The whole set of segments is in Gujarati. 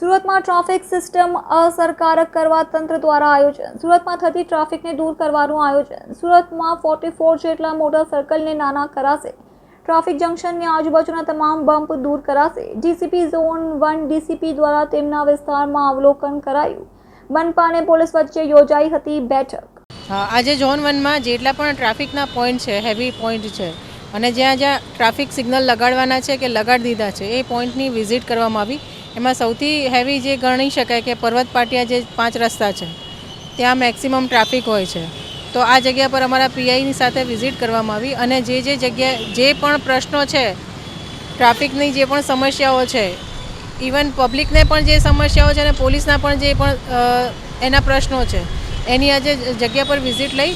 સુરતમાં ટ્રાફિક સિસ્ટમ અસરકારક કરવા તંત્ર દ્વારા આયોજન. સુરતમાં થતી ટ્રાફિકને દૂર કરવાનું આયોજન. સુરતમાં ફોર્ટી ફોર જેટલા મોટર સર્કલને નાના કરાશે. ટ્રાફિક જંકશનની આજુબાજુના તમામ બમ્પ દૂર કરાશે. ડીસીપી ઝોન વન ડીસીપી દ્વારા તેમના વિસ્તારમાં અવલોકન કરાયું. મનપા અને પોલીસ વચ્ચે યોજાઈ હતી બેઠક. આજે ઝોન વનમાં જેટલા પણ ટ્રાફિકના પોઈન્ટ છે હેવી પોઈન્ટ છે, અને જ્યાં જ્યાં ટ્રાફિક સિગ્નલ લગાડવાના છે કે લગાડી દીધા છે, એ પોઈન્ટની વિઝિટ કરવામાં આવી. એમાં સૌથી હેવી જે ગણી શકાય કે પર્વત પાટિયા જે પાંચ રસ્તા છે, ત્યાં મેક્સિમમ ટ્રાફિક હોય છે. તો આ જગ્યા પર અમારા પીઆઈની સાથે વિઝિટ કરવામાં આવી અને જે જે જગ્યાએ જે પણ પ્રશ્નો છે ટ્રાફિકની જે પણ સમસ્યાઓ છે ઇવન પબ્લિકને પણ જે સમસ્યાઓ છે અને પોલીસના પણ જે પણ એના પ્રશ્નો છે, એની આજે જગ્યા પર વિઝિટ લઈ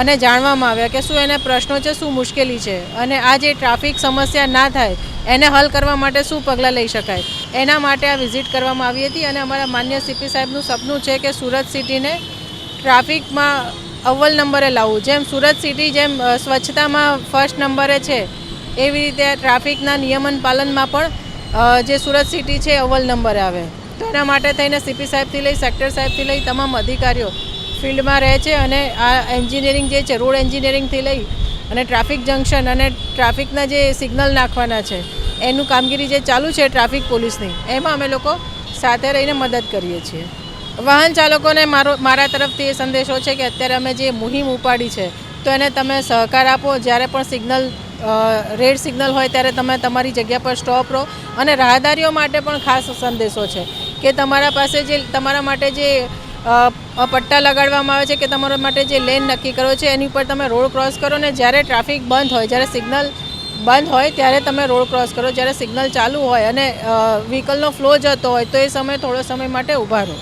અને જાણવામાં આવ્યા કે શું એના પ્રશ્નો છે, શું મુશ્કેલી છે અને આ જે ટ્રાફિક સમસ્યા ના થાય, એને હલ કરવા માટે શું પગલાં લઈ શકાય? એના માટે આ વિઝિટ કરવામાં આવી હતી અને અમારા માન્ય સીપી સાહેબનું સપનું છે કે સુરત સિટીને ટ્રાફિકમાં અવ્વલ નંબરે લાવવું. જેમ સુરત સિટી જેમ સ્વચ્છતામાં ફર્સ્ટ નંબરે છે, એવી રીતે ટ્રાફિકના નિયમન પાલનમાં પણ જે સુરત સિટી છે અવ્વલ નંબરે આવે. તો એના માટે થઈને સીપી સાહેબથી લઈ, સેક્ટર સાહેબથી લઈ તમામ અધિકારીઓ ફિલ્ડમાં રહે છે અને આ એન્જિનિયરિંગ જે છે, રોડ એન્જિનિયરિંગથી લઈ અને ટ્રાફિક જંકશન અને ટ્રાફિકના જે સિગ્નલ નાખવાના છે, એનું કામગીરી જે ચાલુ છે ટ્રાફિક પોલીસની, એમાં અમે લોકો સાથે રહીને મદદ કરીએ છીએ. વાહન ચાલકોને મારો, મારા તરફથી એ સંદેશો છે કે અત્યારે અમે જે મુહિમ ઉપાડી છે, તો એને તમે સહકાર આપો, જ્યારે પણ સિગ્નલ રેડ સિગ્નલ હોય ત્યારે તમે તમારી જગ્યા પર સ્ટોપ રહો અને રાહદારીઓ માટે પણ ખાસ સંદેશો છે કે તમારા પાસે જે, તમારા માટે જે પટ્ટા લગાડવામાં આવે છે કે તમારા માટે જે લેન નક્કી કરો છે, એની ઉપર તમે રોડ ક્રોસ કરો ને જ્યારે ટ્રાફિક બંધ હોય, જ્યારે સિગ્નલ બંધ હોય, ત્યારે તમે રોડ ક્રોસ કરો. જ્યારે સિગ્નલ ચાલુ હોય અને વ્હીકલનો ફ્લો જતો હોય, તો એ સમયે થોડો સમય માટે ઊભા રહો.